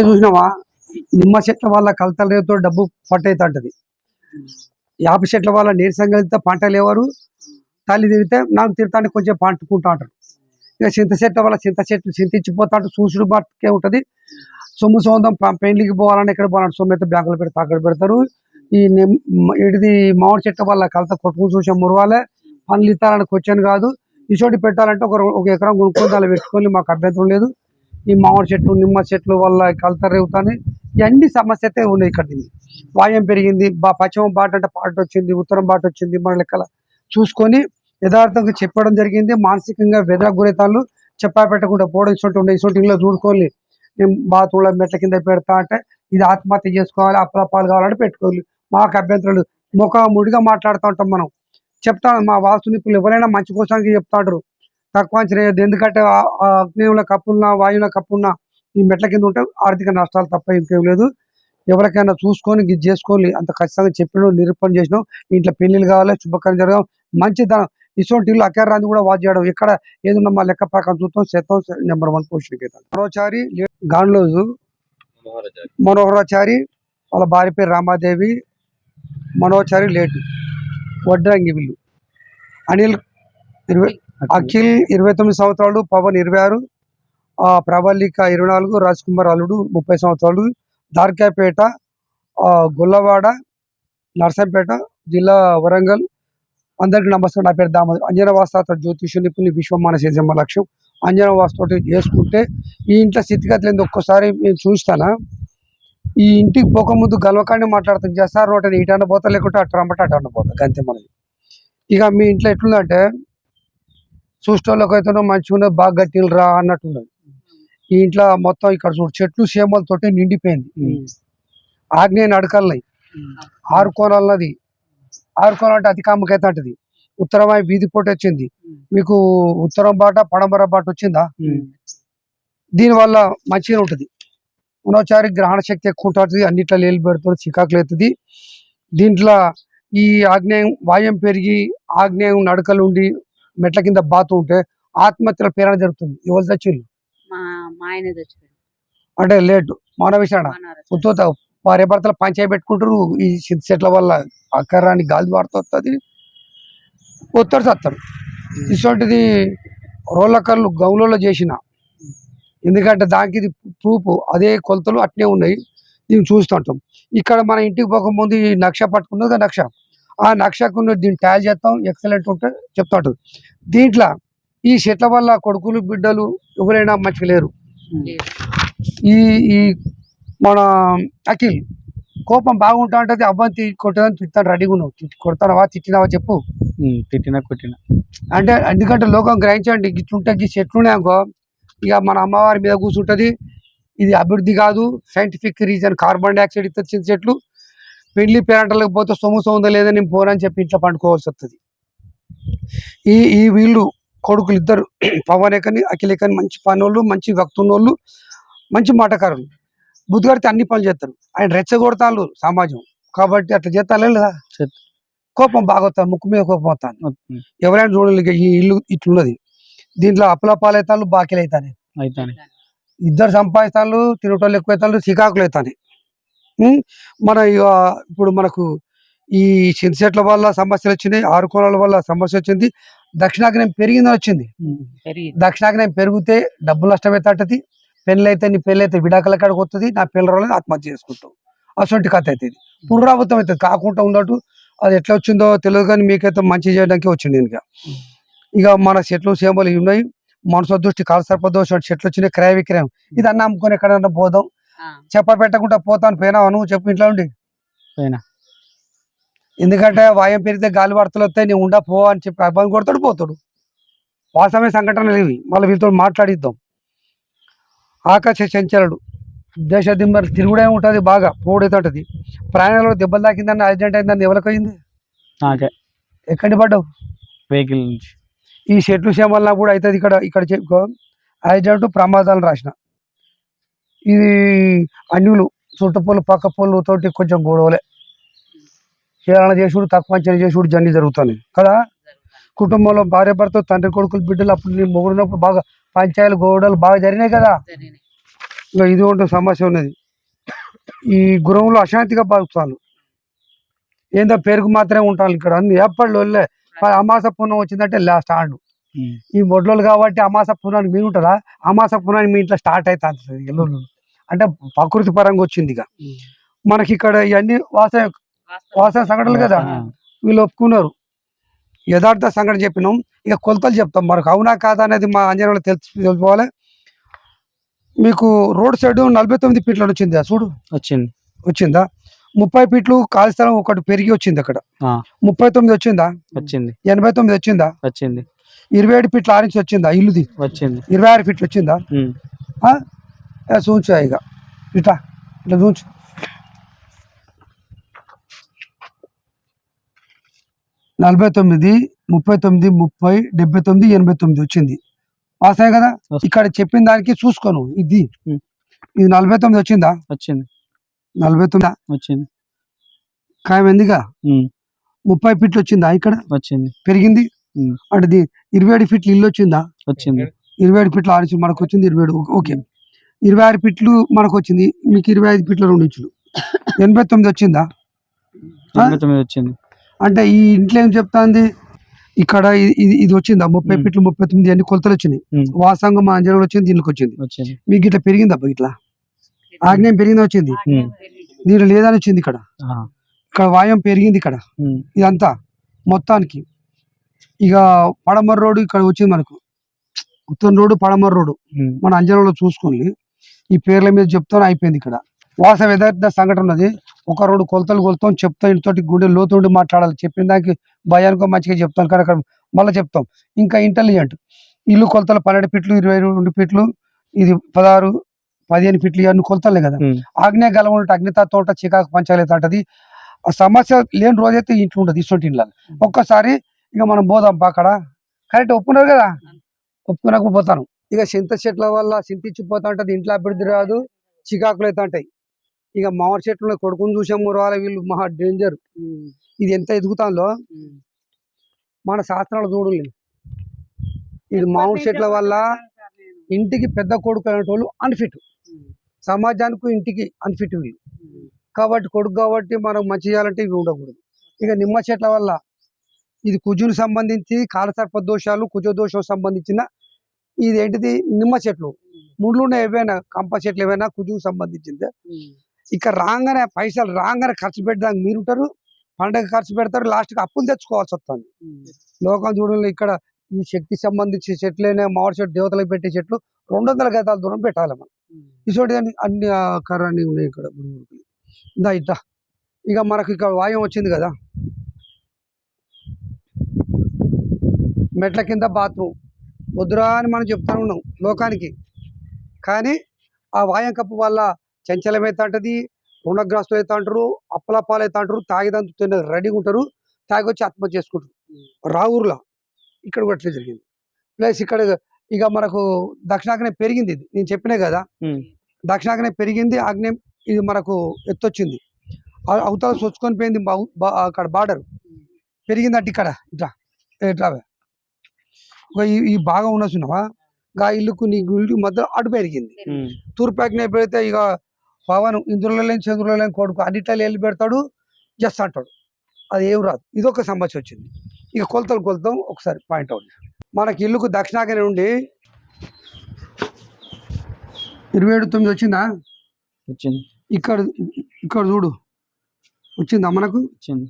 చూసినావా? నిమ్మ చెట్ల వల్ల కలతలు రేతో డబ్బు పట్టు అవుతుంటది యాప చెట్ల వల్ల నీరసం కలిగితే పంట లేవారు. తల్లి తిరిగితే నాకు తిరుగుతానికి కొంచెం పంటుకుంటా అంటారు ఇక చింత చెట్ల వల్ల చింత చెట్లు చింతించిపోతా అంటే చూసుడు బతికే ఉంటది. సొమ్ము సొంతం పెళ్ళికి పోవాలని ఎక్కడ పోవాలంటే సొమ్ము అయితే బ్యాంకులు పెడతా అక్కడ పెడతారు. ఈ నిమ్- ఇడిది మామిడి చెట్ల వల్ల కలత కొట్టుకుని చూసాం మురవాలే. పనులు ఇస్తారని వచ్చాను కాదు. ఇసోటి పెట్టాలంటే ఒక ఒక ఎకరం కొనుక్కొని దాన్ని పెట్టుకొని మాకు అభ్యంతరం లేదు. ఈ మామిడి చెట్లు నిమ్మ చెట్లు వల్ల కలత రేగుతాయి ఇవన్నీ సమస్య అయితే ఉన్నాయి ఇక్కడ వాయం పెరిగింది బా పశ్చిమ బాట అంటే పాట వచ్చింది ఉత్తరం బాట వచ్చింది మన లెక్కల చూసుకొని యథార్థంగా చెప్పడం జరిగింది. మానసికంగా వెదర గురైతాళ్ళు చెప్పా పెట్టకుండా పోవడం ఇటువంటి ఉండే ఇటువంటి ఇంట్లో చూడుకోవాలి. నేను బాత్రూంలో మెట్ల కింద పెడతా అంటే ఇది ఆత్మహత్య చేసుకోవాలి అప్పులపాలు కావాలంటే పెట్టుకోవాలి. మాకు అభ్యంతరం లేదు. ముఖ ముడిగా మాట్లాడుతూ ఉంటాం మనం. చెప్తాం మా వాస్తు నిపుణులు ఎవరైనా మంచి కోసానికి చెప్తాడు తక్కువ అంచనా. ఎందుకంటే అగ్నిలో కప్పున్నా వాయువుల కప్పున్నా ఈ మెట్ల కింద ఉంటే ఆర్థిక నష్టాలు తప్ప ఇంకేం లేదు. ఎవరికైనా చూసుకొని ఇది చేసుకోవాలి. అంత ఖచ్చితంగా చెప్పిన నిరూపణ చేసినాం ఇంట్లో పెళ్ళిళ్ళు కావాలి శుభకార్యం జరగడం మంచిదనం ఇటువంటి ఇల్లు అక్కర్రాంది కూడా వాచ్ చేయడం. ఇక్కడ ఏదన్నా మా లెక్క ప్రకారం చూస్తాం శాతం నెంబర్ వన్ పొజిషన్కి అవుతాం మనోచారి గాండ్లోజు మనోహరాచారి వాళ్ళ భార్య పేరు రామాదేవి. మనోచారి లేటు. వడ్రంగి వీళ్ళు అనిల్ ఇరవై అఖిల్ ఇరవై తొమ్మిది సంవత్సరాలు పవన్ ఇరవై ఆరు ఆ ప్రబలిక ఇరవై నాలుగు రాజ్ కుమార్ అల్లుడు ముప్పై సంవత్సరాలు దార్కాపేట గుల్లవాడ గొల్లవాడ నర్సంపేట జిల్లా వరంగల్. అందరికీ నమస్కారం. నా పేరు దామోదర్. అంజన వాస్తాత జ్యోతిష నిపుణి విశ్వమాన సేజమ్మ లక్ష్యం. అంజన వాస్తోటి చేసుకుంటే ఈ ఇంట్లో స్థితిగతులు ఏంది ఒక్కసారి నేను చూస్తానా? ఈ ఇంటికి పోకముందు గలవకాన్ని మాట్లాడుతాం చేస్తారు రోడ్డు ఇటన్న పోతా లేకుంటే అటు రమ్మట అటు అన్న పోతా. అంతే మనది. ఇక మీ ఇంట్లో ఎట్లుందంటే చూసేటోళ్ళకి అయితే మంచిగా ఉన్నది బాగా గట్టిలు రా అన్నట్టున్నది. ఈ ఇంట్లో మొత్తం ఇక్కడ చూడు చెట్లు సీమలతోటి నిండిపోయింది. ఆగ్నేయ నడకల్నాయి ఆరు కోణాలన్నది ఆరు కోణాలు అంటే అతి కామకైతే అంటది ఉత్తరం వైపు వీధి పోటీ వచ్చింది. మీకు ఉత్తరం బాట పడమర బాట వచ్చిందా? దీనివల్ల మంచిగా ఉంటుంది. మనోచారి గ్రహణ శక్తి ఎక్కువ ఉంటుంది అన్నిట్లో లేలు పెడుతుంది చికాకులు అవుతుంది. దీంట్లో ఈ ఆగ్నేయం వాయం పెరిగి ఆగ్నేయం నడకలు ఉండి మెట్ల కింద బాతు ఉంటే ఆత్మహత్యల ప్రేరణ జరుగుతుంది. ఎవరు ఆయన చచ్చిపోయాడు. అంటే లేటు మానవ విషయాన మా ఉత్త భార్య భర్తలు పంచాయి పెట్టుకుంటారు ఈ చెట్ల వల్ల అక్కరాన్ని గాలి వాడుతుంది ఒత్తడు సత్తారు ఇటువంటిది రోళ్ళకర్లు గౌలలో చేసిన ఎందుకంటే దానికి ఇది ప్రూఫ్ అదే కొలతలు అట్నే ఉన్నాయి. దీన్ని చూస్తుంటాం. ఇక్కడ మన ఇంటికి పోకముందు ఈ నక్ష పట్టుకున్నది నక్ష. ఆ నక్షకు దీన్ని ట్యాల్ చేస్తాం ఎక్సలెంట్ ఉంటే చెప్తా ఉంటుంది దీంట్లో ఈ చెట్ల వల్ల కొడుకులు బిడ్డలు ఎవరైనా మంచిగా లేరు. ఈ ఈ మన అఖిల్ కోపం బాగుంటా ఉంటుంది అబ్బాయి కొట్టదని తిట్టాను రెడీగా ఉన్నావు. తిట్టి కొడతానవా తిట్టినావా చెప్పు. తిట్టిన కొట్టిన. అంటే ఎందుకంటే లోకం గ్రహించండి ఇట్లుంటే ఈ చెట్లునే అనుకో ఇక మన అమ్మవారి మీద కూర్చుంటుంది. ఇది అభివృద్ధి కాదు. సైంటిఫిక్ రీజన్ కార్బన్ డైఆక్సైడ్ ఇస్తుంది చెట్లు. పెళ్ళి పేరంటలకు పోతే సొమ్ము సొమ్ము లేదని నేను పోనని చెప్పి ఇంట్లో పండుకోవాల్సి వస్తుంది. ఈ ఈ వీళ్ళు కొడుకులు ఇద్దరు పవన్ ఎక్కని అఖిల్ ఎక్కని మంచి పనోళ్ళు మంచి భక్తున్నోళ్ళు మంచి మాటకారులు. బుద్ధిగాడితే అన్ని పనులు చేస్తారు. ఆయన రెచ్చగొడతాళ్ళు సమాజం. కాబట్టి అట్లా చేస్తాలే లేదా. కోపం బాగా వస్తాను ముక్కు మీద కోపం వస్తాను ఎవరైనా చూడాలి ఇక ఈ ఇల్లు ఇట్లున్నది. దీంట్లో అప్పులపాలైతాలు బాకీలు అవుతాయి ఇద్దరు సంపాదిస్తాను తినటోళ్ళు ఎక్కువ అవుతాను చికాకులు అవుతాయి మన ఇప్పుడు మనకు ఈ చింతచెట్ల వల్ల సమస్యలు వచ్చినాయి ఆరు కోణాల వల్ల సమస్య వచ్చింది. దక్షిణాగ్నేయం పెరిగిందని వచ్చింది. పెరిగింది. దక్షిణాగ్నేయం పెరిగితే డబ్బు నష్టం అవుతుంది పెళ్ళి అయితే నీ పెళ్ళి అయితే విడాకుల కాడికి వస్తుంది నా రోజులు ఆత్మహత్య చేసుకుంటావు. అసొంటి కథ అవుతుంది పునరావృతం అవుతుంది కాకుండా ఉన్నట్టు అది ఎట్లా వచ్చిందో తెలియదు కానీ మీకైతే మంచి చేయడానికి వచ్చింది ఇంకా ఇక మన చెట్లు సేమలు ఉన్నాయి. మనసు దృష్టి కాలసర్ప దోషం చెట్లు వచ్చినాయి క్రయ విక్రయం. ఇది అన్న అమ్ముకొని ఎక్కడన్నా పోదాం. చెప్ప పెట్టకుండా పోతాను. పోయినావా నువ్వు చెప్పు ఇంట్లో ఉండి. పోయినా. ఎందుకంటే వాయం పెరిగితే గాలి వార్తలు వస్తాయి నీ ఉండా పో అని చెప్పి అబ్బాయి కొడతాడు పోతాడు. వాస్తవమే సంఘటనలు ఇవి. మళ్ళీ వీళ్ళతో మాట్లాడిద్దాం. ఆకాశ చంచలుడు. దేశ దిమ్మరి తిరుగుడే ఉంటుంది బాగా పోడైతే ఉంటుంది ప్రయాణంలో దెబ్బలు తాకిందని యాక్సిడెంట్ అయిందని ఎవరికి అయింది? నాకే. ఎక్కడి పడ్డావు? వెహికల్ నుంచి. ఈ చెట్లు వల్ల కూడా అవుతుంది ఇక్కడ ఇక్కడ చెప్పుకో ప్రమాదాలు రాసిన. ఇది అన్యులు చుట్టపొలు పక్క పొలు తోటి కొంచెం గొడవలే. హేళన చేసుడు తక్కువ అంచనా చేసుడు జర్నీ జరుగుతుంది. కదా? కుటుంబంలో భార్య భర్త తండ్రి కొడుకులు బిడ్డలు అప్పుడు నేను మొగుడున్నప్పుడు బాగా పంచాయలు గోడలు బాగా జరిగినాయి కదా? ఇంకా ఇది ఉంటుంది సమస్య ఉన్నది. ఈ గురంలో అశాంతిగా బతుకుతాను ఏందో పేరుకు మాత్రమే ఉంటాను ఇక్కడ. అన్ని ఎప్పటి అమాస పుణ్యం వచ్చిందంటే లాస్ట్ ఆడు. ఈ మొడ్లోలు కాబట్టి అమాస పుణ్యానికి మీరు ఉంటుందా అమాస పుణ్యానికి మీ ఇంట్లో స్టార్ట్ అవుతుంది లొల్లు. అంటే ప్రకృతి పరంగా వచ్చింది ఇక. మనకి ఇక్కడ ఇవన్నీ వాసన. వాసన సంఘటనలు కదా. వీళ్ళు ఒప్పుకున్నారు. యథార్థ సంఘటన చెప్పినాం. ఇక కొలతలు చెప్తాం. మనకు అవునా కాదా అనేది మా అంజనంలో తెలుసు తెలుసుకోవాలి. మీకు రోడ్ సైడ్ నలభై తొమ్మిది ఫీట్ల వచ్చింది చూడు. వచ్చింది. వచ్చిందా? ముప్పై ఫీట్లు ఖాళీ స్థలం ఒకటి పెరిగి వచ్చింది అక్కడ. ముప్పై తొమ్మిది వచ్చిందా? వచ్చింది. ఎనభై తొమ్మిది వచ్చిందా? వచ్చింది. ఇరవై ఏడు ఫీట్ల ఆరించి వచ్చిందా? ఇల్లుది. వచ్చింది. ఇరవై ఆరు ఫీట్లు వచ్చిందా? చూంచు ఇక. ఇట్లా ఇట్లా చూంచు నలభై తొమ్మిది ముప్పై తొమ్మిది ముప్పై డెబ్బై తొమ్మిది ఎనభై తొమ్మిది వచ్చింది. వాసాయి కదా. ఇక్కడ చెప్పిన దానికి చూసుకోను. ఇది. ఇది నలభై తొమ్మిది వచ్చిందా? వచ్చింది. నలభై తొమ్మిది వచ్చింది. ఖాయం ఎందుగా ఉమ్. ముప్పై ఫీట్లు వచ్చిందా ఇక్కడ? వచ్చింది. పెరిగింది. అంటే ఇరవై ఏడు ఫీట్లు ఇల్లు వచ్చిందా? వచ్చింది. ఇరవై ఏడు ఫీట్లు ఆరు మనకు వచ్చింది ఇరవై ఏడు. ఓకే. ఇరవై ఆరు ఫీట్లు మనకు వచ్చింది మీకు ఇరవై ఐదు ఫీట్ల రెండు ఇంచులు ఎనభై తొమ్మిది వచ్చిందా? తొమ్మిది వచ్చింది. అంటే ఈ ఇంట్లో ఏం చెప్తాంది? ఇక్కడ ఇది ఇది వచ్చిందా? ముప్పై. ఫీట్లు ముప్పై తొమ్మిది అన్ని కొలతలు వచ్చినాయి. వాసంగం మా అంజనంలో వచ్చింది దీనికి వచ్చింది. వచ్చింది మీకు ఇట్లా పెరిగిందా ఇట్లా? ఆగ్నేయం పెరిగిందా వచ్చింది. దీంట్లో లేదని వచ్చింది ఇక్కడ. ఇక్కడ వాయం పెరిగింది ఇక్కడ. ఇదంతా మొత్తానికి. ఇక పడమర రోడ్డు ఇక్కడ వచ్చింది మనకు. ఉత్తరం రోడ్డు పడమర రోడ్డు. మన అంజనంలో చూసుకోండి. ఈ పేర్ల మీద చెప్తాను అయిపోయింది ఇక్కడ. వాస యథార్థ సంఘటన ఉన్నది. ఒక రోడ్డు కొలతలు కొలుతాం చెప్తాం ఇంటితోటి గుండె లోతుండి మాట్లాడాలి. చెప్పిన దానికి భయానికో మంచిగా చెప్తాను కానీ అక్కడ మళ్ళీ చెప్తాం. ఇంకా ఇంటెలిజెంట్. ఇల్లు కొలతలు పన్నెండు ఫీట్లు ఇరవై రెండు ఫీట్లు. ఇది పదహారు పదిహేను ఫీట్లు ఇవన్నీ కొలతలే కదా. ఆగ్నేయ గలం ఉంటే అగ్నితా తోట చికాకు పంచాయతీ అంటది. ఆ సమస్య లేని రోజైతే ఇంట్లో ఉంటుంది ఇటువంటి ఇళ్ళ ఒక్కసారి ఇక మనం పోదాం పా అక్కడ. కరెక్ట్ ఒప్పుకున్నారు కదా? ఒప్పుకునకపోతాను. ఇక చింత చెట్ల వల్ల చింతిచ్చిపోతా ఉంటది. ఇంట్లో అభివృద్ధి రాదు. చికాకులు అయితే ఉంటాయి ఇక మామిడి చెట్లు కొడుకుని చూసాము రావాలి వీళ్ళు. మహా డేంజర్. ఇది ఎంత ఎదుగుతాందో. మన శాస్త్రాలు చూడండి ఇది మామిడి చెట్ల వల్ల ఇంటికి పెద్ద కొడుకు అనేటోళ్ళు అన్ఫిట్. సమాజానికి ఇంటికి అన్ఫిట్ ఉమ్. కాబట్టి కొడుకు కాబట్టి మనం మంచి చేయాలంటే ఇవి ఉండకూడదు. ఇక నిమ్మ చెట్ల వల్ల ఇది కుజుని సంబంధించి కాలసర్ప దోషాలు కుజ దోషం సంబంధించిన ఇది ఏంటిది? నిమ్మ చెట్లు. ముండ్లు ఉన్న ఏవైనా? కంప చెట్లు ఏవైనా కుజుకు సంబంధించింది. ఇక రాగానే పైసలు రాగానే ఖర్చు పెట్టడానికి మీరు ఉంటారు పండగ ఖర్చు పెడతారు. లాస్ట్కి అప్పులు తెచ్చుకోవాల్సి వస్తుంది. లోకం చూడండి ఇక్కడ ఈ శక్తి సంబంధించి చెట్లైనా మామిడి చెట్టు దేవతలకు పెట్టే చెట్లు రెండు వందల గతాల దూరం పెట్టాలి మనం. ఇటువంటి అన్ని అన్ని కర్రని ఉన్నాయి ఇక్కడ ఇందా ఇట్లా ఇక మనకి ఇక్కడ వాయం వచ్చింది కదా. మెట్ల కింద బాత్రూమ్. వద్దురా అని మనం చెప్తాను ఉన్నాం లోకానికి. కానీ ఆ వాయం కప్పు వల్ల చంచలమైతే అంటది రుణగ్రస్తులు అయితే అంటారు అప్పలపాలు అయితే అంటారు తాగిదంతు తిన్న రెడీగా ఉంటారు తాగి వచ్చి ఆత్మహత్య చేసుకుంటారు. రావురులా ఇక్కడ కూడా అట్లే జరిగింది. ప్లస్ ఇక్కడ ఇక మనకు దక్షిణాగ్నేయం పెరిగింది ఇది. నేను చెప్పినా కదా? ఉమ్. దక్షిణాగ్నేయం పెరిగింది ఆగ్నేయం ఇది మనకు ఎత్తొచ్చింది. అవతల సొచ్చుకొని పోయింది అక్కడ బార్డర్. పెరిగింది అంటే ఇక్కడ ఇట్లా ఇట్లా. ఈ భాగం ఉన్న చూసినావా గా ఇల్లుకు నీ ఇల్లు మధ్య అటు పెరిగింది. ఉమ్. తూర్పు ఆగ్నేయం పెడితే ఇక పవన్ ఇంద్రులో లేని చంద్రులో లేని కొడుకు అన్నిట్లో వెళ్ళి పెడతాడు జస్ట్ అంటాడు. అది ఏం రాదు. ఇదొక సమస్య వచ్చింది. ఇక కొలతలు కొలుతాం ఒకసారి పాయింట్ అవుట్ మనకి ఇల్లుకు దక్షిణాగ్నేయం నుండి ఇరవై ఏడు తొమ్మిది వచ్చిందా? వచ్చింది. ఇక్కడ ఇక్కడ చూడు. వచ్చిందా మనకు? వచ్చింది.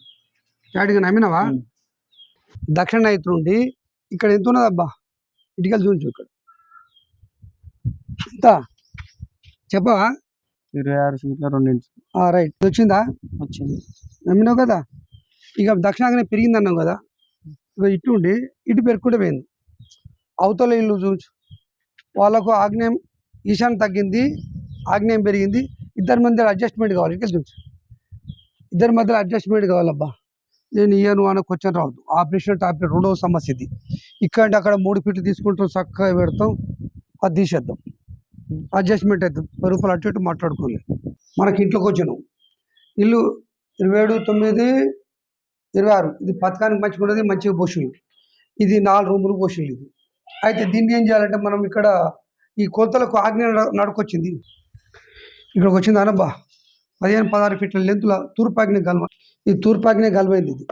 చాటిగా నమ్మినావా. దక్షిణ నుండి ఇక్కడ ఎంత ఉన్నది అబ్బా? ఇటుకలు చూపించు ఇక్కడ. ఎంత చెప్పవా? ఇరవై ఆరు ఫీట్ల రెండు ఇంచు రైట్ వచ్చిందా? వచ్చింది. నమ్మినావు కదా? ఇక దక్షిణాగ్నే పెరిగింది అన్నావు కదా? ఇటు ఉండి ఇటు పెరుక్కుంటే పోయింది. అవతల ఇల్లు చూచు. వాళ్ళకు ఆగ్నేయం ఈశాన్ తగ్గింది ఆగ్నేయం పెరిగింది. ఇద్దరి మధ్య అడ్జస్ట్మెంట్ కావాలి. ఇక్కడ చూచు. ఇద్దరి మధ్యలో అడ్జస్ట్మెంట్ కావాలబ్బా. నేను ఇయ్యను అని క్వశ్చన్ రావద్దు. ఆపరేషన్ టాబ్లెట్ రెండవ సమస్య ఇది. ఇక్కడ అక్కడ మూడు ఫీట్లు తీసుకుంటాం చక్కగా పెడతాం అది తీసేద్దాం. అడ్జస్ట్మెంట్ అవుతుంది పది రూపాయలు అటు ఇటు మాట్లాడుకోలేదు మనకి ఇంట్లోకి వచ్చినాం. ఇల్లు ఇరవై ఏడు తొమ్మిది ఇరవై ఆరు ఇది పథకానికి మంచిగా ఉన్నది మంచిగా పోషులు ఇది నాలుగు రూములు పోషులు ఇది. అయితే దీన్ని ఏం చేయాలంటే మనం ఇక్కడ ఈ కొలతలకు ఆజ్ఞ నడ- నడుకొచ్చింది. ఇక్కడికి వచ్చింది అనబ్బా పదిహేను పదహారు ఫీట్ల లెంతుల తూర్పాగ్ని గల్వ ఈ తూర్పాగ్ని గల్వైంది ఇది?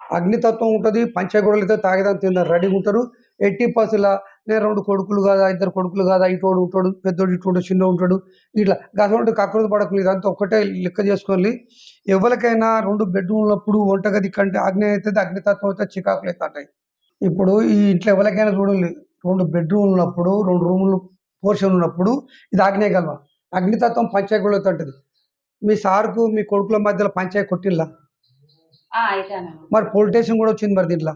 అగ్నితత్వం ఉంటుంది పంచగొడలు అయితే తాగేదాన్ని తిందారు రెడీగా ఉంటారు. ఎట్టి పసుల నేను రెండు కొడుకులు కాదా ఇద్దరు కొడుకులు కాదా ఇటోడు ఉంటాడు పెద్దోడు ఇటోడు చిన్న ఉంటాడు ఇట్లా గసంటే కకృతి పడకులు ఇదంతా ఒక్కటే లెక్క చేసుకోవాలి. ఎవరికైనా రెండు బెడ్రూమ్ ఉన్నప్పుడు వంటగది కంటే అగ్ని అవుతుంది అగ్నితత్వం అయితే చికాకులు అవుతాయి ఇప్పుడు ఈ ఇంట్లో ఎవరికైనా చూడండి రెండు బెడ్రూమ్ ఉన్నప్పుడు రెండు రూములు పోర్షన్ ఉన్నప్పుడు ఇది ఆగ్నేయ గల్వ అగ్నితత్వం పంచాయతీలో ఉంటుంది మీ సార్కు మీ కొడుకుల మధ్యలో పంచాయతీ కొట్టిల్లా? మరి పోలీస్ స్టేషన్ కూడా వచ్చింది మరి దీంట్లో?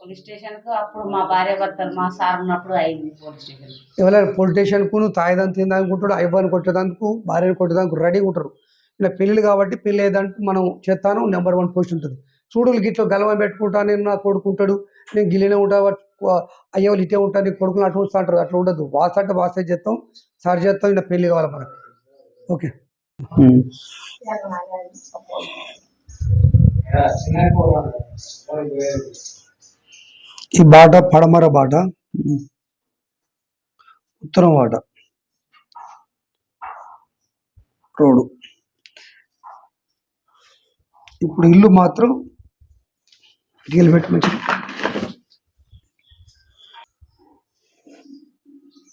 పోలీస్ స్టేషన్కు అప్పుడు మా భార్య భర్తలు మా సార్ ఉన్నప్పుడు అయింది పోలీస్ స్టేషన్. ఎవరైనా పోలీస్ స్టేషన్కు నువ్వు తాగేదాన్ని తినదానుకుంటాడు అయ్యబాని కొట్టేదానికి భార్యను కొట్టేదానికి రెడీగా ఉంటారు. ఇలా పెళ్ళిళ్ళు కాబట్టి పెళ్ళి అయ్యేదానికి మనం చేస్తాను నెంబర్ వన్ పోస్ట్ ఉంటుంది. చూడు గిట్లో గలవ పెట్టుకుంటా నేను నా కొడుకుంటాడు నేను గిల్లెనే ఉంటా అయ్యే ఇటే ఉంటాను నీ కొడుకుని అటు వస్తా అంటారు అట్లా ఉండదు. వాస్ అంటే వాసే చేస్తాం సార్ చేస్తాం ఇలా పెళ్ళి కావాలి మనకు. ఓకే. ఉమ్. ఈ బాట పడమర బాట. ఉత్తరం వాట రోడ్డు ఇప్పుడు ఇల్లు మాత్రం ఇటుకలు పెట్టి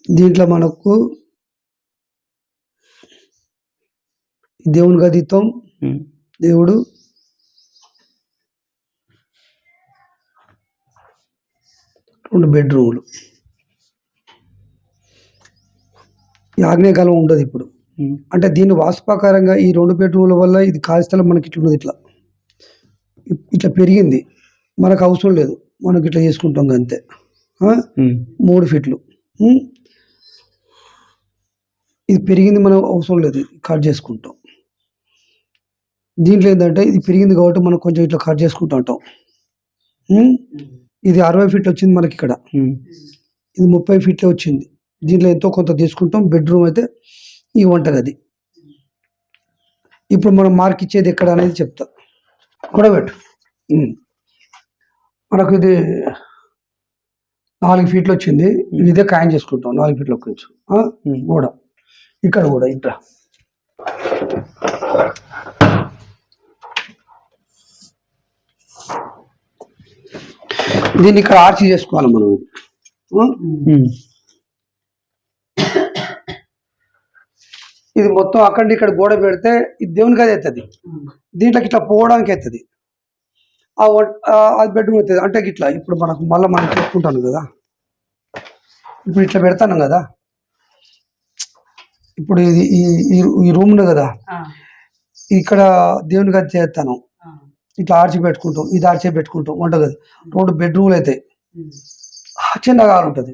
దీంట్లో మనకు దేవుని గదిత్వం ఉమ్. దేవుడు రెండు బెడ్రూములు. ఈ ఆగ్నేయకాలం ఉండదు ఇప్పుడు. అంటే దీని వాస్తుప్రకారంగా ఈ రెండు బెడ్రూమ్ల వల్ల ఇది ఖాళీ స్థలం మనకి ఇట్లా. ఉన్నది ఇట్లా ఇట్లా పెరిగింది. మనకు అవసరం లేదు. మనకి ఇట్లా చేసుకుంటాం అంతే. మూడు ఫీట్లు? ఇది పెరిగింది మనం అవసరం లేదు. కట్ చేసుకుంటాం. దీంట్లో ఏంటంటే ఇది పెరిగింది కాబట్టి మనం కొంచెం ఇట్లా కట్ చేసుకుంటూ ఉంటాం? ఇది అరవై ఫీట్ వచ్చింది మనకి ఇక్కడ. ఇది ముప్పై ఫీట్లే వచ్చింది. దీంట్లో ఎంతో కొంత తీసుకుంటాం. బెడ్రూమ్ అయితే ఈ వంటగది. ఇప్పుడు మనం మార్క్ ఇచ్చేది ఎక్కడ అనేది చెప్తా. కూడా పెట్టు ఉం. మనకు ఇది నాలుగు ఫీట్లు వచ్చింది. ఇదే ఖాయం చేసుకుంటాం. నాలుగు ఫీట్లు కొంచెం ఇక్కడ కూడా ఇట్లా దీన్ని ఇక్కడ ఆర్చి చేసుకోవాలి మనం. ఇది మొత్తం అక్కడ ఇక్కడ గోడ పెడితే ఇది దేవునికి అది అవుతుంది. దీంట్లోకి ఇట్లా పోవడానికి అవుతుంది. ఆ వ- ఆ అది బెడ్రూమ్ అవుతుంది. అంటే ఇట్లా ఇప్పుడు మనకు మళ్ళీ మనం చెప్పుకుంటాను కదా. ఇప్పుడు ఇట్లా పెడతాను కదా. ఇప్పుడు ఇది ఈ రూమ్ కదా. ఇక్కడ దేవుని గది చేస్తాను. ఇట్లా ఆర్చి పెట్టుకుంటాం ఇది ఆర్చి పెట్టుకుంటాం వంటగది రెండు బెడ్రూమ్లు అవుతాయి. చిన్నగా ఉంటుంది.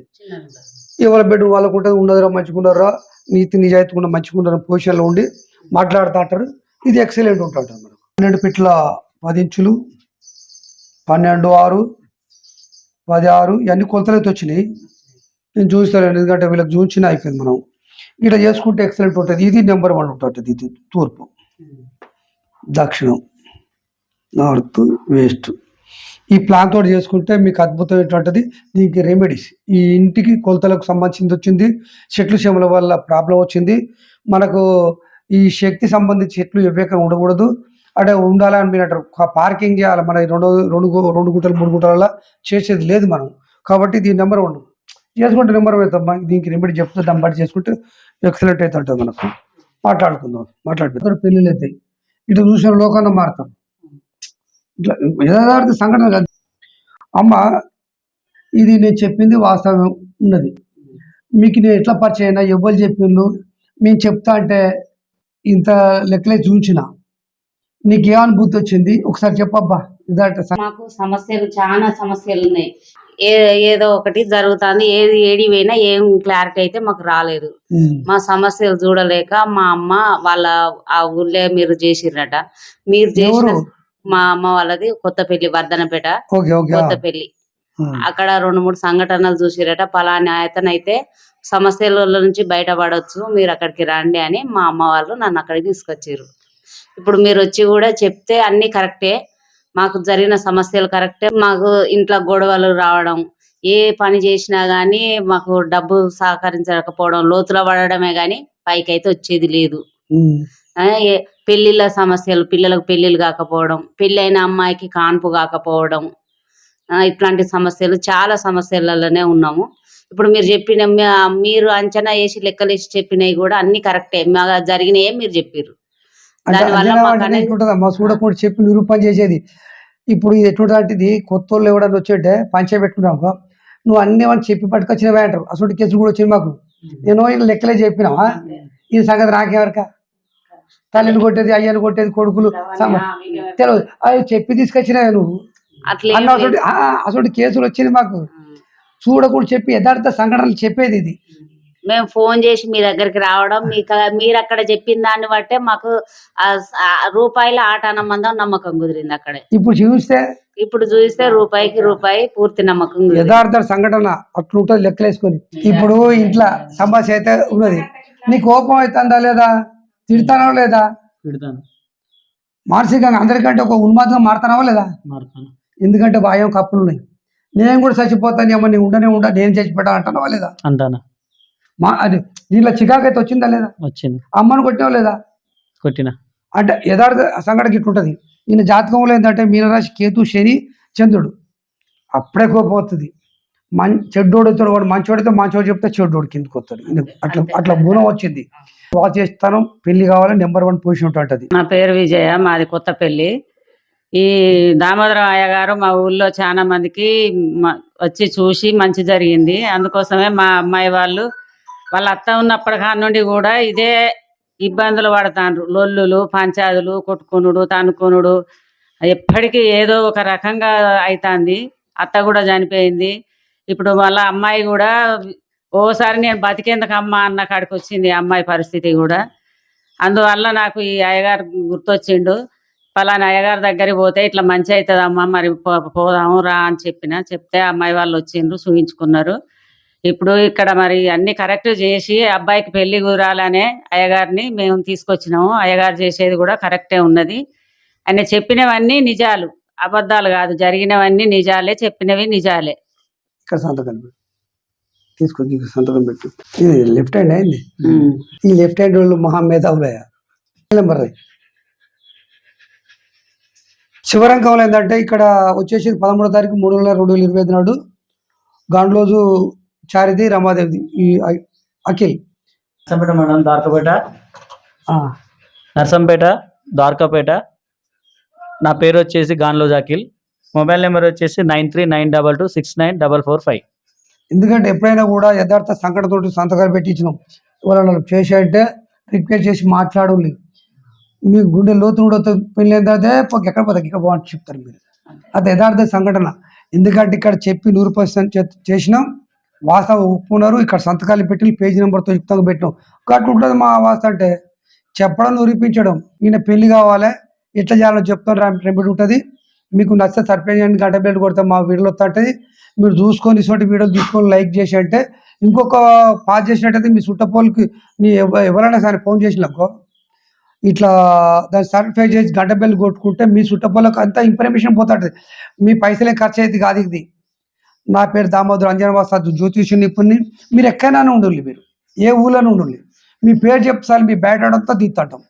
ఎవరి బెడ్రూమ్ వాళ్ళకు ఉంటుంది ఉండదురా మంచిగున్నారా నీతి నిజాయితీ ఉన్న మంచిగున్నారా పొజిషన్లో ఉండి మాట్లాడుతూ అంటారు. ఇది ఎక్సలెంట్ ఉంటుంటారు మనకు పన్నెండు పిట్ల పది ఇంచులు పన్నెండు ఆరు పది ఆరు ఇవన్నీ కొలతలైతే వచ్చినాయి. నేను చూస్తాను ఎందుకంటే వీళ్ళకి చూసిన అయిపోయింది మనం. ఇట్లా చేసుకుంటే ఎక్సలెంట్ ఉంటుంది. ఇది నెంబర్ వన్ ఉంటుంది ఇది తూర్పు. దక్షిణం. North west. ఈ ప్లాన్ తోటి చేసుకుంటే మీకు అద్భుతమైనటువంటిది దీనికి రెమెడీస్ ఈ ఇంటికి కొలతలకు సంబంధించింది వచ్చింది చెట్లు చేమల వల్ల ప్రాబ్లం వచ్చింది. మనకు ఈ శక్తి సంబంధించి చెట్లు ఎవరికైనా ఉండకూడదు. అంటే ఉండాలని మీరు అంటారు. పార్కింగ్ చేయాలి మన రెండు రెండు రెండు గుంటలు మూడు గుంటల చేసేది లేదు మనం. కాబట్టి దీని నెంబర్ వన్ చేసుకుంటే నెంబర్ అవుతామ్మా దీనికి రెమెడీ చెప్తే దాన్ని బట్టి చేసుకుంటే ఎక్సలెంట్ అవుతుంటుంది మనకు. మాట్లాడుకుందాం మాట్లాడుకుందాం. పెళ్ళిళ్ళు అవుతాయి ఇటు చూసిన లోకాన్ని మారుతాం. ఇట్లా యథార్థ సంఘటన కాదు అమ్మ ఇది నేను చెప్పింది వాస్తవం ఉన్నది. మీకు నేను ఎట్లా పరిచయం ఎవరు చెప్పిండు మేము చెప్తా అంటే ఇంత లెక్కలే చూంచిన నీకు ఏ అనుభూతి వచ్చింది? ఒకసారి చెప్పబ్బా. ఇదట మాకు సమస్యలు చాలా సమస్యలు ఉన్నాయి. ఏ ఏదో ఒకటి జరుగుతుంది. ఏది ఏడి పోయినా ఏం క్లారిటీ అయితే మాకు రాలేదు. మా సమస్యలు చూడలేక మా అమ్మ వాళ్ళ ఆ ఊళ్ళో మీరు చేసిర్రట. మీరు చేసిన? మా అమ్మ వాళ్ళది Kothapalli Wardhannapet. Okay okay Kothapalli. అక్కడ రెండు మూడు సంఘటనలు చూసిరట. పలానా అయితే సమస్యల నుంచి బయటపడవచ్చు మీరు అక్కడికి రండి అని మా అమ్మ వాళ్ళు నన్ను అక్కడికి తీసుకొచ్చారు ఇప్పుడు మీరు వచ్చి కూడా చెప్తే అన్ని కరెక్టే. మాకు జరిగిన సమస్యలు కరెక్టే. మాకు ఇంట్లో గొడవలు రావడం ఏ పని చేసినా గానీ మాకు డబ్బు సహకరించకపోవడం లోతులో పడడమే గానీ పైకి అయితే వచ్చేది లేదు. పెళ్ళిళ్ళ సమస్యలు పిల్లలకు పెళ్ళిళ్ళు కాకపోవడం పెళ్ళైన అమ్మాయికి కాన్పు కాకపోవడం ఇట్లాంటి సమస్యలు చాలా సమస్యలలోనే ఉన్నాము. ఇప్పుడు మీరు చెప్పిన మీ- మీరు అంచనా వేసి లెక్కలేసి చెప్పినవి కూడా అన్ని కరెక్టే. మాకు జరిగినాయే మీరు చెప్పారు దానివల్ల చూడకుండా చెప్పి నిరూపణ చేసేది. ఇప్పుడు ఇది ఎటువంటిది కొత్త వాళ్ళు ఎవడన్నా వచ్చేటే పంచే పెట్టుకున్నావు నువ్వు అన్ని వాళ్ళు చెప్పి పట్టుకొచ్చినవే అంటారు. అసలు కేసులు కూడా వచ్చింది మాకు. నేను ఇలా లెక్కలే చెప్పినావా? ఈ సంగతి నాకెవరక? తల్లిని కొట్టేది అయ్యని కొట్టేది కొడుకులు తెలియదు అవి చెప్పి తీసుకొచ్చినావే నువ్వు. అసలు అసలు కేసులు వచ్చింది మాకు. చూడకుండా చెప్పి యథార్థ సంఘటనలు చెప్పేది ఇది. మేము ఫోన్ చేసి మీ దగ్గరికి రావడం మీకు మీరు అక్కడ చెప్పిన దాన్ని బట్టే మాకు రూపాయల ఆట మందం నమ్మకం కుదిరింది అక్కడే. ఇప్పుడు చూస్తే ఇప్పుడు చూస్తే రూపాయికి రూపాయి పూర్తి నమ్మకం యథార్థ సంఘటన అట్లుంటుంది లెక్కలేసుకొని. ఇప్పుడు ఇంట్లో సమస్య అయితే ఉన్నది. నీ కోపం అవుతుందా లేదా? తిడతానో లేదా? పెడతాను మానసికంగా అందరికంటే ఒక ఉన్మాదంగా మారుతానవా లేదా? మారుతాను. ఎందుకంటే భయం కప్పులు ఉన్నాయి. నేను కూడా చచ్చిపోతాను ఏమో నేను ఉండనే ఉండ నేను చచ్చిపోతా అంటున్నావా లేదా? అంటానా. మా అది దీనిలో చికాకు అయితే వచ్చిందా లేదా? వచ్చింది. అమ్మను కొట్టావా లేదా? కొట్టిన. అంటే యథార్థ సంఘటన ఇట్లుంటుంది ఈయన జాతకంలో ఏంటంటే మీనరాశి కేతు శని చంద్రుడు. అప్పుడే కోపం వస్తుంది మం చెడ్డోడు వస్తాడు వాడు మంచోడితే మంచోడు చెప్తే చెడ్డోడు కిందకి వస్తాడు. అట్లా అట్లా గుణం వచ్చింది. వాచ్ చేస్తాను పెళ్ళి కావాలి నెంబర్ వన్ పొజిషన్ ఉంటుంది నా పేరు విజయ మాది కొత్తపల్లి ఈ దామోదరం అయ్య గారు మా ఊళ్ళో చాలా మందికి మ- వచ్చి చూసి మంచి జరిగింది. అందుకోసమే మా అమ్మాయి వాళ్ళు వాళ్ళ అత్త ఉన్నప్పటి కాడ నుండి కూడా ఇదే ఇబ్బందులు పడతాండ్రు. లొల్లులు పంచాదులు కొట్టుకునుడు తనుకునుడు ఎప్పటికీ ఏదో ఒక రకంగా అవుతుంది అత్త కూడా చనిపోయింది. ఇప్పుడు మళ్ళా అమ్మాయి కూడా ఓసారి నేను బతికేందుకు అమ్మ అన్న కాడికి వచ్చింది అమ్మాయి పరిస్థితి కూడా. అందువల్ల నాకు ఈ అయ్యగారు గుర్తొచ్చిండు పలానా అయ్యగారి దగ్గరికి పోతే ఇట్లా మంచి అవుతుందమ్మా మరి పో- పోదాము రా అని చెప్పిన. చెప్తే అమ్మాయి వాళ్ళు వచ్చిండ్రు చూయించుకున్నారు. ఇప్పుడు ఇక్కడ మరి అన్ని కరెక్ట్ చేసి అబ్బాయికి పెళ్ళి కుదరాలనే అయ్యగారిని మేము తీసుకొచ్చినాము. అయ్యగారు చేసేది కూడా కరెక్టే ఉన్నది. ఆయన చెప్పినవన్నీ నిజాలు అబద్ధాలు కాదు జరిగినవన్నీ నిజాలే చెప్పినవి నిజాలే. ఇక్కడ సంతకం పెట్టు. తీసుకో ఇక్కడ సంతకం పెట్టు. ఇది లెఫ్ట్ హ్యాండ్ అయింది ఈ లెఫ్ట్ హ్యాండ్ వాళ్ళు మహామేధావులయ్య నెంబర్ రాయి. శివరంగంలో ఏంటంటే ఇక్కడ వచ్చేసి పదమూడో తారీఖు మూడు నెలల రెండు వేల ఇరవై ఐదు నాడు గాండ్లోజు చారిది రమాదేవిది ఈ అఖిల్. నర్సంపేట మేడం ద్వారకాపేట. నర్సంపేట ద్వారకాపేట. నా పేరు వచ్చేసి గాన్లో జాకిల్ మొబైల్ నెంబర్ వచ్చేసి nine three nine double two six nine double four five. ఎందుకంటే ఎప్పుడైనా కూడా యథార్థ సంకటతోటి సంతకాలు పెట్టించినాం. వాళ్ళు చేసి అంటే రిక్వెస్ట్ చేసి మాట్లాడు మీ గుండె లోతు కూడా పెళ్ళి అదే ఎక్కడ పోతే ఇక్కడ బాగుంటుంది చెప్తారు మీరు. అది యథార్థ సంఘటన. ఎందుకంటే ఇక్కడ చెప్పి నూరు పర్సెంట్ చేసినాం. వాస్తవం ఒప్పుకున్నారు ఇక్కడ సంతకాలు పెట్టి పేజీ నెంబర్తో చెప్తాను పెట్టినాం. అట్లా ఉంటుంది మా వాస్త అంటే చెప్పడం నూరిపించడం. ఈయన పెళ్ళి కావాలి. ఎట్లా చేయాలో చెప్తాను. రెమెడీ ఉంటుంది. మీకు నచ్చితే సర్ప్రైజ్ చేయండి గంట బెల్ట్ కొడితే మా వీడియోలు వస్తుంటుంది మీరు చూసుకొని ఇటువంటి వీడియోలు తీసుకొని లైక్ చేసి అంటే ఇంకొక పాస్ చేసినట్టయితే మీ చుట్టపోలకి నీ ఎవ- ఎవరైనా సరే ఫోన్ చేసినాకో ఇట్లా దాన్ని సర్టిఫై చేసి గంట బిల్లు కొట్టుకుంటే మీ చుట్టపోలకు అంతా ఇన్ఫర్మేషన్ పోతుంది మీ పైసలే ఖర్చు అయితే కాదు ఇది. నా పేరు దామోదర్ అంజన వాసాద్ నిపుణ్ణి మీరు ఎక్కడైనా ఉండాలి మీరు. ఏ ఊళ్ళోనే ఉండాలి మీ పేరు చెప్తారు మీ బయట ఆడంతా తీస్తాం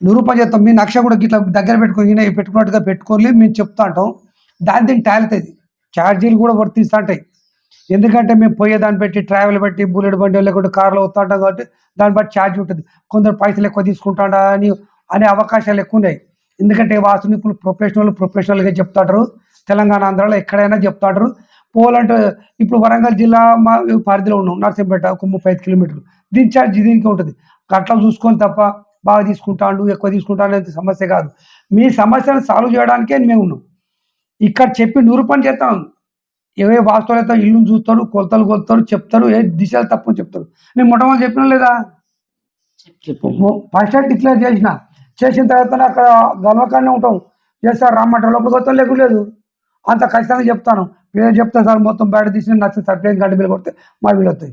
నిరూపణ చేస్తాం మీ నక్ష కూడా ఇట్లా దగ్గర పెట్టుకొని పెట్టుకున్నట్టుగా పెట్టుకోలేదు మేము చెప్తా అంటాం. దాని దీనికి టాలెతుంది ఛార్జీలు కూడా వర్తిస్తూ ఉంటాయి ఎందుకంటే మేము పోయే దాన్ని బట్టి ట్రావెల్ బట్టి బుల్లెట్ బండి లేకుంటే కార్లో వస్తూ ఉంటాం కాబట్టి దాన్ని బట్టి ఛార్జ్ ఉంటుంది. కొందరు పైసలు ఎక్కువ తీసుకుంటాడా అని అనే అవకాశాలు ఎక్కువ ఉన్నాయి. ఎందుకంటే వాస్తు ప్రొఫెషనల్ ప్రొఫెషనల్గా చెప్తాడు తెలంగాణ ఆంధ్రాలో ఎక్కడైనా చెప్తాడరు పోలంటే ఇప్పుడు వరంగల్ జిల్లా మా పరిధిలో ఉన్నాం నర్సింపేట ఒక ముప్పై ఐదు కిలోమీటర్లు. దీని ఛార్జ్ దీనికి ఉంటుంది. అట్లా చూసుకొని తప్ప బాగా తీసుకుంటాడు ఎక్కువ తీసుకుంటాడు అనేది సమస్య కాదు. మీ సమస్యను సాల్వ్ చేయడానికే మేము ఉన్నాం. ఇక్కడ చెప్పి నిరూపణ చేస్తాం. ఏవే వాస్తవాలు అయితే ఇల్లు చూస్తాడు కొలతలు కొలుతాడు చెప్తారు ఏ దిశలు తప్పు చెప్తారు. నేను మొట్టమొదటి చెప్పిన లేదా? ఫస్ట్ డిక్లేర్ చేసిన. చేసిన తర్వాత అక్కడ గర్వకాడనే ఉంటాం. చేస్తారు రమ్మంట లోపలికి వస్తాం లేకులేదు అంత ఖచ్చితంగా చెప్తాను. పేరు చెప్తా సార్ మొత్తం బయట తీసిన నచ్చిన సర్ప్లైన్ గంట బిల్లు కొడితే మా వీళ్ళు వస్తాయి.